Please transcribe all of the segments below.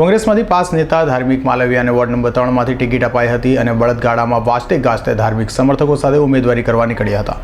કોંગ્રેસમાંથી પાસ નેતા ધાર્મિક માલવિયાને વોર્ડ નંબર ત્રણમાંથી ટિકિટ અપાઈ હતી અને બળદગાડામાં વાજતે ગાજતે ધાર્મિક સમર્થકો સાથે ઉમેદવારી કરવા નીકળ્યા હતા.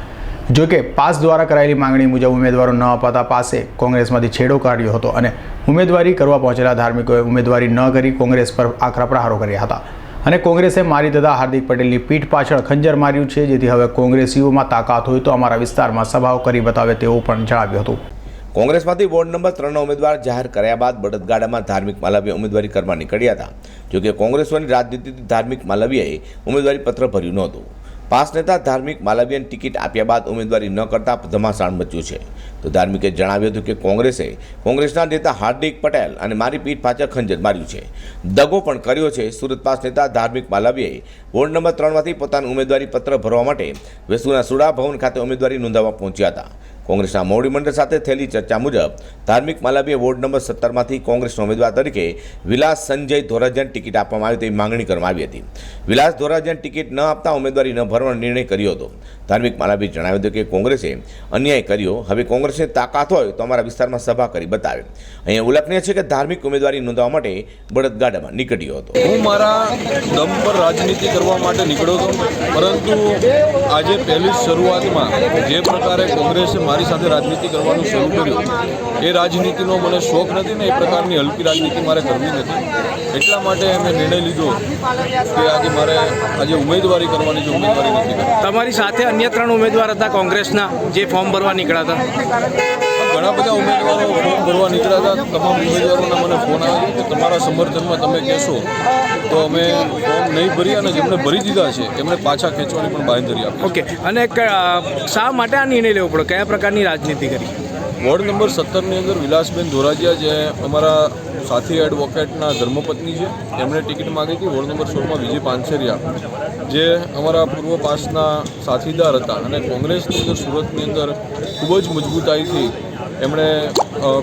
જો કે પાસ દ્વારા કરાયેલી માંગણી મુજબ ઉમેદવારો ન અપાતા પાસે કોંગ્રેસમાંથી છેડો કાઢ્યો હતો અને ઉમેદવારી કરવા પહોંચેલા ધાર્મિકોએ ઉમેદવારી ન કરી કોંગ્રેસ પર આકરા પ્રહારો કર્યા હતા. અને કોંગ્રેસે મારી દેતા હાર્દિક પટેલની પીઠ પાછળ ખંજર માર્યું છે, જેથી હવે કોંગ્રેસીઓમાં તાકાત હોય તો અમારા વિસ્તારમાં સભાઓ કરી બતાવે તેવું પણ જણાવ્યું હતું. કોંગ્રેસમાંથી વોર્ડ નંબર ત્રણના ઉમેદવાર જાહેર કર્યા બાદ બળદગાડામાં ધાર્મિક માલવીએ ઉમેદવારી કરવા નીકળ્યા હતા. જોકે કોંગ્રેસોની રાજનીતિથી ધાર્મિક માલવીયાએ ઉમેદવારી પત્ર ભર્યું નહોતું. પાસ નેતા ધાર્મિક માલવીયાને ટિકિટ આપ્યા બાદ ઉમેદવારી ન કરતા ધમાસાણ મચ્યું છે. તો ધાર્મિકે જણાવ્યું હતું કે કોંગ્રેસે કોંગ્રેસના નેતા હાર્દિક પટેલ અને મારી પીઠ પાછળ ખંજર માર્યું છે. દગો પણ કર્યો છે. સુરત પાસ નેતા ધાર્મિક માલવીયાએ વોર્ડ નંબર ત્રણમાંથી પોતાનું ઉમેદવારી પત્ર ભરવા માટે વેસુના સુડા ભવન ખાતે ઉમેદવારી નોંધાવવા પહોંચ્યા હતા. કોંગ્રેસના મોવડી મંડળ સાથે થયેલી ચર્ચા મુજબ ધાર્મિક માલાબીએ વોર્ડ નંબર સત્તરમાંથી કોંગ્રેસના ઉમેદવાર તરીકે વિલાસ સંજય ધોરાજીયાને ટિકિટ આપવામાં આવી તેવી માંગણી કરવામાં આવી હતી. વિલાસ ધોરાજીયાને ટિકિટ ન આપતા ઉમેદવારી ન ભરવાનો નિર્ણય કર્યો હતો. ધાર્મિક માલાબીએ જણાવ્યું હતું કે કોંગ્રેસે અન્યાય કર્યો. હવે કોંગ્રેસની તાકાત હોય તો અમારા વિસ્તારમાં સભા કરી બતાવે. અહીંયા ઉલ્લેખનીય છે કે ધાર્મિક ઉમેદવારી નોંધવા માટે બળદગાડામાં નીકળ્યો હતો. હું મારા દમ પર માટે નીકળ્યો હતો પરંતુ આજે પહેલી શરૂઆતમાં જે પ્રકારે કોંગ્રેસે મારી સાથે રાજનીતિ કરવાનું શરૂ કર્યું એ રાજનીતિનો મને શોખ નથી ને એ પ્રકારની હલકી રાજનીતિ મારે કરવી નથી. એટલા માટે મેં નિર્ણય લીધો કે આજે મારે આજે ઉમેદવારી કરવાની છે ઉમેદવારી નથી કરવી. તમારી સાથે અન્ય ત્રણ ઉમેદવાર હતા કોંગ્રેસના જે ફોર્મ ભરવા નીકળ્યા હતા. ઘણા બધા ઉમેદવારો ભરવા નીકળ્યા હતા તમામ ઉમેદવારોના મને ફોન આવ્યો કે તમારા સમર્થનમાં તમે કહેશો તો અમે ફોર્મ નહીં ભરી અને જેમણે ભરી દીધા છે એમણે પાછા ખેંચવાની પણ બાંધરી આપી ઓકે અને શા માટે આ નિર્ણય લેવો પડ્યો? કયા પ્રકારની રાજનીતિ કરી? વોર્ડ નંબર સત્તરની અંદર વિલાસબેન ધોરાજીયા જે અમારા સાથી એડવોકેટના ધર્મપત્ની છે એમણે ટિકિટ માગી હતી. વોર્ડ નંબર સોળમાં વિજય પાનસેરિયા જે અમારા પૂર્વ પાસના સાથીદાર હતા અને કોંગ્રેસની અંદર સુરતની અંદર ખૂબ જ મજબૂતાઈથી એમણે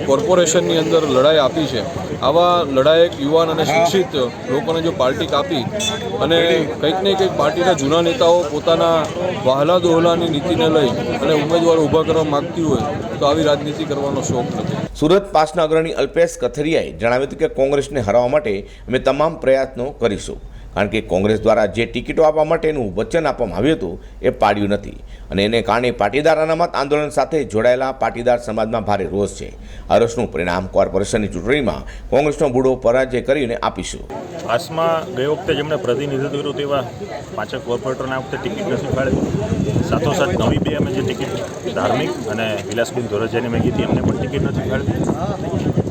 કોર્પોરેશનની અંદર લડાઈ આપી છે. આવા લડાયક યુવાન અને શિક્ષિત લોકોને જો પાર્ટી કાપી અને કંઈક ને કંઈક પાર્ટીના જૂના નેતાઓ પોતાના વહાલા દોહલાની નીતિને લઈ અને ઉમેદવારો ઊભા કરવા માગતી હોય, તો આવી રાજનીતિ કરવાનો શોખ નથી. સુરત પાસના અગ્રણી અલ્પેશ કથરિયાએ જણાવ્યું હતું કે કોંગ્રેસને હરાવવા માટે અમે તમામ પ્રયત્નો કરીશું. કારણ કે કોંગ્રેસ દ્વારા જે ટિકિટો આપવા માટેનું વચન આપવામાં આવ્યું હતું, એ પાડ્યું નથી. અને એને કારણે પાટીદાર અનામત આંદોલન સાથે જોડાયેલા પાટીદાર સમાજમાં ભારે રોષ છે. આ રોષનું પરિણામ કોર્પોરેશનની ચૂંટણીમાં કોંગ્રેસનો બુડો પરાજય કરીને આપીશું. પાસમાં ગઈ વખતે જેમણે પ્રતિનિધિત્વ કર્યું તેવા પાંચેક કોર્પોરેટરને વખતે ટિકિટ નથી ફાળવી સાથોસાથ નવી બે અમે જે ટિકિટ ધાર્મિક અને વિલાસબેન ધોરજાની મેં કીધી એમને પણ ટિકિટ નથી ફાળવી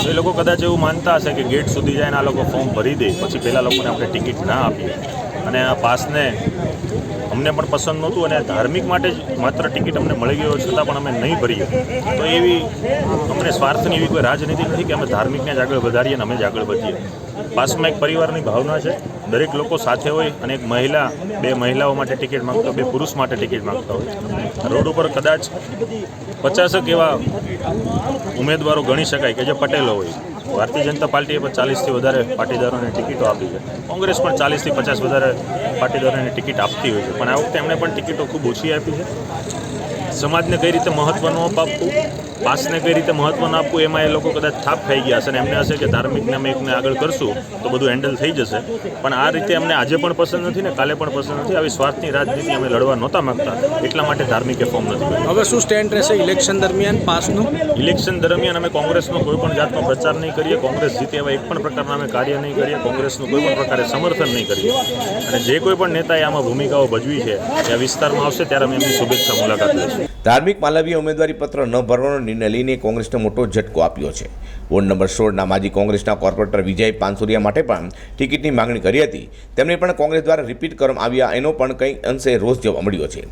એ લોકો કદાચ એવું માનતા હશે કે ગેટ સુધી જાય આ લોકો ફોર્મ ભરી દે, પછી પહેલાં લોકોને આપણે ટિકિટ ના આપીએ. અને આ પાસને અમને પણ પસંદ નહોતું અને ધાર્મિક માટે જ માત્ર ટિકિટ અમને મળી ગયો, છતાં પણ અમે નહીં ભરીએ તો એવી અમને સ્વાર્થની એવી કોઈ રાજનીતિ નથી કે અમે ધાર્મિકને જ આગળ વધારીએ અને અમે જ આગળ વધીએ. પાસમાં એક પરિવારની ભાવના છે. દરેક લોકો સાથે હોય અને એક મહિલા, બે મહિલાઓ માટે ટિકિટ માંગતા બે પુરુષ માટે ટિકિટ માગતા હોય. રોડ ઉપર કદાચ પચાસક એવા ઉમેદવારો ગણી શકાય કે જે પટેલો હોય. ભારતીય જનતા પાર્ટીએ પણ ચાલીસથી વધારે પાટીદારોને ટિકિટો આપી છે. કોંગ્રેસ પણ ચાલીસથી પચાસ વધારે પાટીદારોને ટિકિટ આપતી હોય છે. પણ આ વખતે એમણે પણ ટિકિટો ખૂબ ઓછી આપી છે. સમાજને કઈ રીતે મહત્ત્વનું ન આપવું પાસને કઈ રીતે મહત્ત્વનું આપવું એમાં એ લોકો કદાચ થાપ ખાઈ ગયા હશે અને એમને હશે કે ધાર્મિકને અમે એકને આગળ કરશું તો બધું હેન્ડલ થઈ જશે. પણ આ રીતે અમને આજે પણ પસંદ નથી ને કાલે પણ પસંદ નથી. આવી સ્વાર્થની રાજનીતિ અમે લડવા નહોતા માંગતા. એટલા માટે ધાર્મિકે ફોર્મ નથી ભર્યું. હવે શું સ્ટેન્ડ રહેશે ઇલેક્શન દરમિયાન પાસનું? ઇલેક્શન દરમિયાન અમે કોંગ્રેસનો કોઈ પણ જાતનો પ્રચાર નહીં કરીએ. કોંગ્રેસ જીતે એવા એક પણ પ્રકારના અમે કાર્ય નહીં કરીએ. કોંગ્રેસનું કોઈ પણ પ્રકારે સમર્થન નહીં કરીએ. અને જે કોઈ પણ નેતાએ આમાં ભૂમિકાઓ ભજવી છે એ વિસ્તારમાં આવશે ત્યારે અમે એમની શુભેચ્છા મુલાકાત લઈશું. ધાર્મિક માલવીય ઉમેદવારી પત્ર ન ભરવાનો નિર્ણય લઈને કોંગ્રેસને મોટો ઝટકો આપ્યો છે. વોર્ડ નંબર સોળના માજી કોંગ્રેસના કોર્પોરેટર વિજય પાનસુરિયા માટે પણ ટિકિટની માંગણી કરી હતી. તેમને પણ કોંગ્રેસ દ્વારા રિપીટ કરવામાં આવ્યા એનો પણ કંઈ અંશે રોષ જોવા મળ્યો છે.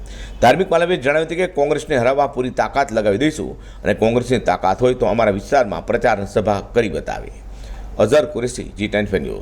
ધાર્મિક માલવીએ જણાવ્યું હતું કે કોંગ્રેસને હરાવવા પૂરી તાકાત લગાવી દઈશું અને કોંગ્રેસની તાકાત હોય તો અમારા વિસ્તારમાં પ્રચાર સભા કરી બતાવી. અઝર કુરેશી, જી ટેન્ફેન્યુ